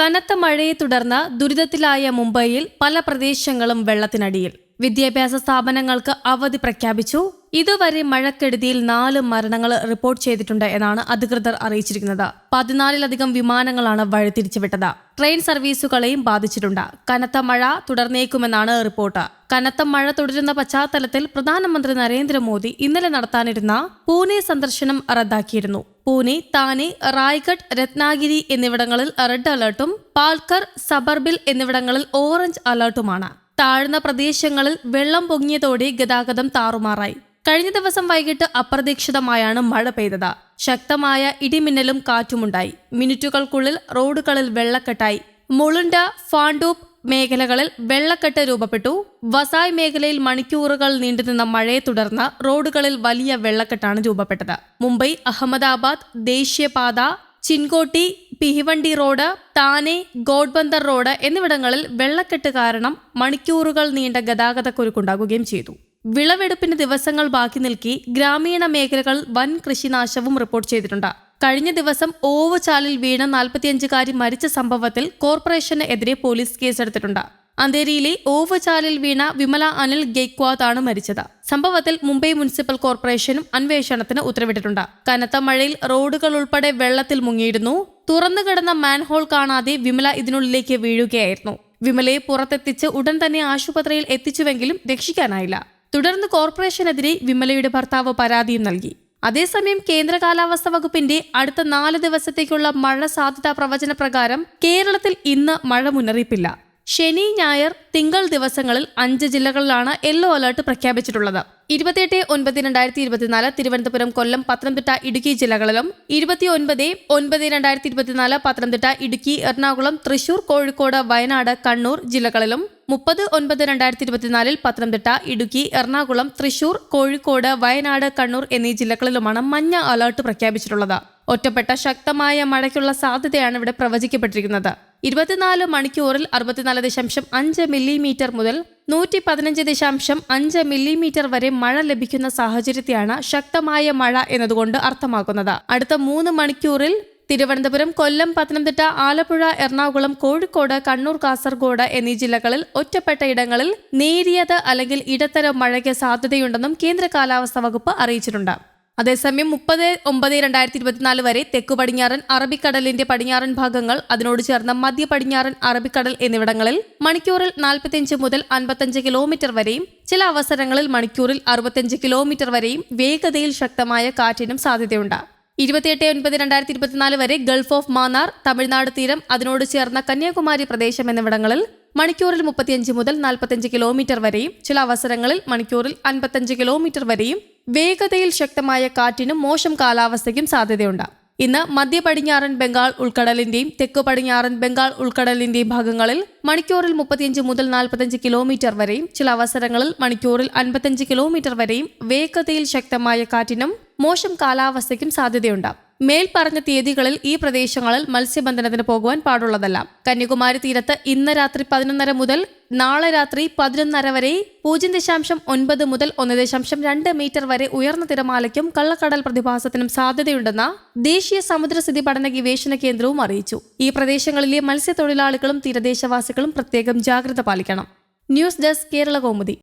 കനത്ത മഴയെ തുടർന്ന് ദുരിതത്തിലായ മുംബൈയിൽ പല പ്രദേശങ്ങളും വെള്ളത്തിനടിയിൽ. വിദ്യാഭ്യാസ സ്ഥാപനങ്ങൾക്ക് അവധി പ്രഖ്യാപിച്ചു. ഇതുവരെ മഴക്കെടുതിയിൽ നാല് മരണങ്ങൾ റിപ്പോർട്ട് ചെയ്തിട്ടുണ്ട് എന്നാണ് അധികൃതർ അറിയിച്ചിരിക്കുന്നത്. പതിനാലിലധികം വിമാനങ്ങളാണ് വഴിതിരിച്ചുവിട്ടത്. ട്രെയിൻ സർവീസുകളെയും ബാധിച്ചിട്ടുണ്ട്. കനത്ത മഴ തുടർന്നേക്കുമെന്നാണ് റിപ്പോർട്ട്. കനത്ത മഴ തുടരുന്ന പശ്ചാത്തലത്തിൽ പ്രധാനമന്ത്രി നരേന്ദ്രമോദി ഇന്നലെ നടത്താനിരുന്ന പൂനെ സന്ദർശനം റദ്ദാക്കിയിരുന്നു. പൂനെ താനെ റായ്ഗഡ് രത്നാഗിരി എന്നിവിടങ്ങളിൽ റെഡ് അലർട്ടും പാൽക്കർ സബർബിൽ എന്നിവിടങ്ങളിൽ ഓറഞ്ച് അലർട്ടുമാണ്. താഴ്ന്ന പ്രദേശങ്ങളിൽ വെള്ളം പൊങ്ങിയതോടെ ഗതാഗതം താറുമാറായി. കഴിഞ്ഞ ദിവസം വൈകിട്ട് അപ്രതീക്ഷിതമായാണ് മഴ പെയ്തത്. ശക്തമായ ഇടിമിന്നലും കാറ്റുമുണ്ടായി. മിനിറ്റുകൾക്കുള്ളിൽ റോഡുകളിൽ വെള്ളക്കെട്ടായി. മുളുണ്ട ഫാണ്ടൂപ്പ് മേഖലകളിൽ വെള്ളക്കെട്ട് രൂപപ്പെട്ടു. വസായ് മേഖലയിൽ മണിക്കൂറുകൾ നീണ്ടുനിന്ന മഴയെ തുടർന്ന് റോഡുകളിൽ വലിയ വെള്ളക്കെട്ടാണ് രൂപപ്പെട്ടത്. മുംബൈ അഹമ്മദാബാദ് ദേശീയപാത ചിൻകോട്ടി പിഹിവണ്ടി റോഡ് താനെ ഗോഡ്ബന്ദർ റോഡ് എന്നിവിടങ്ങളിൽ വെള്ളക്കെട്ട് കാരണം മണിക്കൂറുകൾ നീണ്ട ഗതാഗതക്കുരുക്കുണ്ടാകുകയും ചെയ്തു. വിളവെടുപ്പിന് ദിവസങ്ങൾ ബാക്കി നിൽക്കി ഗ്രാമീണ മേഖലകൾ വൻ കൃഷിനാശവും റിപ്പോർട്ട് ചെയ്തിട്ടുണ്ട്. കഴിഞ്ഞ ദിവസം ഓവുചാലിൽ വീണ നാൽപ്പത്തിയഞ്ചുകാരി മരിച്ച സംഭവത്തിൽ കോർപ്പറേഷന് എതിരെ പോലീസ് കേസെടുത്തിട്ടുണ്ട്. അന്തേരിയിലെ ഓവുചാലിൽ വീണ വിമല അനിൽ ആണ് മരിച്ചത്. സംഭവത്തിൽ മുംബൈ മുനിസിപ്പൽ കോർപ്പറേഷനും അന്വേഷണത്തിന് ഉത്തരവിട്ടിട്ടുണ്ട്. കനത്ത മഴയിൽ റോഡുകൾ ഉൾപ്പെടെ വെള്ളത്തിൽ മുങ്ങിയിരുന്നു. തുറന്നു കിടന്ന മാൻഹോൾ കാണാതെ വിമല ഇതിനുള്ളിലേക്ക് വീഴുകയായിരുന്നു. വിമലയെ പുറത്തെത്തിച്ച് ഉടൻ തന്നെ ആശുപത്രിയിൽ എത്തിച്ചുവെങ്കിലും രക്ഷിക്കാനായില്ല. തുടർന്ന് കോർപ്പറേഷനെതിരെ വിമലയുടെ ഭർത്താവ് പരാതിയും നൽകി. അതേസമയം കേന്ദ്ര കാലാവസ്ഥ വകുപ്പിന്റെ അടുത്ത നാല് ദിവസത്തേക്കുള്ള മഴ സാധ്യതാ പ്രവചന പ്രകാരം കേരളത്തിൽ ഇന്ന് മഴ മുന്നറിയിപ്പില്ല. ശനി ഞായർ തിങ്കൾ ദിവസങ്ങളിൽ അഞ്ച് ജില്ലകളിലാണ് യെല്ലോ അലർട്ട് പ്രഖ്യാപിച്ചിട്ടുള്ളത്. ഇരുപത്തിയെട്ട് ഒൻപത് രണ്ടായിരത്തി ഇരുപത്തിനാല് തിരുവനന്തപുരം കൊല്ലം പത്തനംതിട്ട ഇടുക്കി ജില്ലകളിലും ഇരുപത്തി ഒൻപത് ഒൻപത് രണ്ടായിരത്തി ഇരുപത്തിനാല് പത്തനംതിട്ട ഇടുക്കി എറണാകുളം തൃശൂർ കോഴിക്കോട് വയനാട് കണ്ണൂർ ജില്ലകളിലും മുപ്പത് ഒൻപത് രണ്ടായിരത്തി ഇരുപത്തിനാലിൽ പത്തനംതിട്ട ഇടുക്കി എറണാകുളം തൃശൂർ കോഴിക്കോട് വയനാട് കണ്ണൂർ എന്നീ ജില്ലകളിലുമാണ് മഞ്ഞ അലർട്ട് പ്രഖ്യാപിച്ചിട്ടുള്ളത്. ഒറ്റപ്പെട്ട ശക്തമായ മഴയ്ക്കുള്ള സാധ്യതയാണ് ഇവിടെ പ്രവചിക്കപ്പെട്ടിരിക്കുന്നത്. ഇരുപത്തിനാല് മണിക്കൂറിൽ അറുപത്തിനാല് ദശാംശം അഞ്ച് മില്ലിമീറ്റർ മുതൽ നൂറ്റി പതിനഞ്ച് ദശാംശം അഞ്ച് മില്ലിമീറ്റർ വരെ മഴ ലഭിക്കുന്ന സാഹചര്യത്തെയാണ് ശക്തമായ മഴ എന്നതുകൊണ്ട് അർത്ഥമാക്കുന്നത്. അടുത്ത മൂന്ന് മണിക്കൂറിൽ തിരുവനന്തപുരം കൊല്ലം പത്തനംതിട്ട ആലപ്പുഴ എറണാകുളം കോഴിക്കോട് കണ്ണൂർ കാസർഗോഡ് എന്നീ ജില്ലകളിൽ ഒറ്റപ്പെട്ട ഇടങ്ങളിൽ നേരിയത് അല്ലെങ്കിൽ ഇടത്തരം മഴയ്ക്ക് സാധ്യതയുണ്ടെന്നും കേന്ദ്ര കാലാവസ്ഥാ വകുപ്പ് അറിയിച്ചിട്ടുണ്ട്. അതേസമയം മുപ്പത് ഒമ്പത് രണ്ടായിരത്തി ഇരുപത്തിനാല് വരെ തെക്കു പടിഞ്ഞാറൻ അറബിക്കടലിന്റെ പടിഞ്ഞാറൻ ഭാഗങ്ങൾ അതിനോട് ചേർന്ന മധ്യ പടിഞ്ഞാറൻ അറബിക്കടൽ എന്നിവിടങ്ങളിൽ മണിക്കൂറിൽ നാൽപ്പത്തിയഞ്ച് മുതൽ അൻപത്തഞ്ച് കിലോമീറ്റർ വരെയും ചില അവസരങ്ങളിൽ മണിക്കൂറിൽ അറുപത്തിയഞ്ച് കിലോമീറ്റർ വരെയും വേഗതയിൽ ശക്തമായ കാറ്റിനും സാധ്യതയുണ്ട്. ഇരുപത്തിയെട്ട് ഒൻപത് രണ്ടായിരത്തി ഇരുപത്തിനാല് വരെ ഗൾഫ് ഓഫ് മാന്നാർ തമിഴ്നാട് തീരം അതിനോട് ചേർന്ന കന്യാകുമാരി പ്രദേശം എന്നിവിടങ്ങളിൽ മണിക്കൂറിൽ മുപ്പത്തിയഞ്ച് മുതൽ നാൽപ്പത്തിയഞ്ച് കിലോമീറ്റർ വരെയും ചില അവസരങ്ങളിൽ മണിക്കൂറിൽ അൻപത്തഞ്ച് കിലോമീറ്റർ വരെയും വേഗതയിൽ ശക്തമായ കാറ്റിനും മോശം കാലാവസ്ഥയ്ക്കും സാധ്യതയുണ്ട്. ഇന്ന് മധ്യ പടിഞ്ഞാറൻ ബംഗാൾ ഉൾക്കടലിന്റെയും തെക്ക് പടിഞ്ഞാറൻ ബംഗാൾ ഉൾക്കടലിന്റെയും ഭാഗങ്ങളിൽ മണിക്കൂറിൽ മുപ്പത്തിയഞ്ച് മുതൽ നാൽപ്പത്തഞ്ച് കിലോമീറ്റർ വരെയും ചില അവസരങ്ങളിൽ മണിക്കൂറിൽ അൻപത്തഞ്ച് കിലോമീറ്റർ വരെയും വേഗതയിൽ ശക്തമായ കാറ്റിനും മോശം കാലാവസ്ഥയ്ക്കും സാധ്യതയുണ്ട്. മേൽ പറഞ്ഞ തീയതികളിൽ ഈ പ്രദേശങ്ങളിൽ മത്സ്യബന്ധനത്തിന് പോകുവാൻ പാടുള്ളതല്ല. കന്യാകുമാരി തീരത്ത് ഇന്ന് രാത്രി പതിനൊന്നര മുതൽ നാളെ രാത്രി പതിനൊന്നര വരെ പൂജ്യം ദശാംശം ഒൻപത് മുതൽ ഒന്ന് ദശാംശം രണ്ട് മീറ്റർ വരെ ഉയർന്ന തിരമാലയ്ക്കും കള്ളക്കടൽ പ്രതിഭാസത്തിനും സാധ്യതയുണ്ടെന്ന് ദേശീയ സമുദ്രസ്ഥിതി പഠന ഗവേഷണ കേന്ദ്രവും അറിയിച്ചു. ഈ പ്രദേശങ്ങളിലെ മത്സ്യത്തൊഴിലാളികളും തീരദേശവാസികളും പ്രത്യേകം ജാഗ്രത പാലിക്കണം. News desk Kerala Kaumudi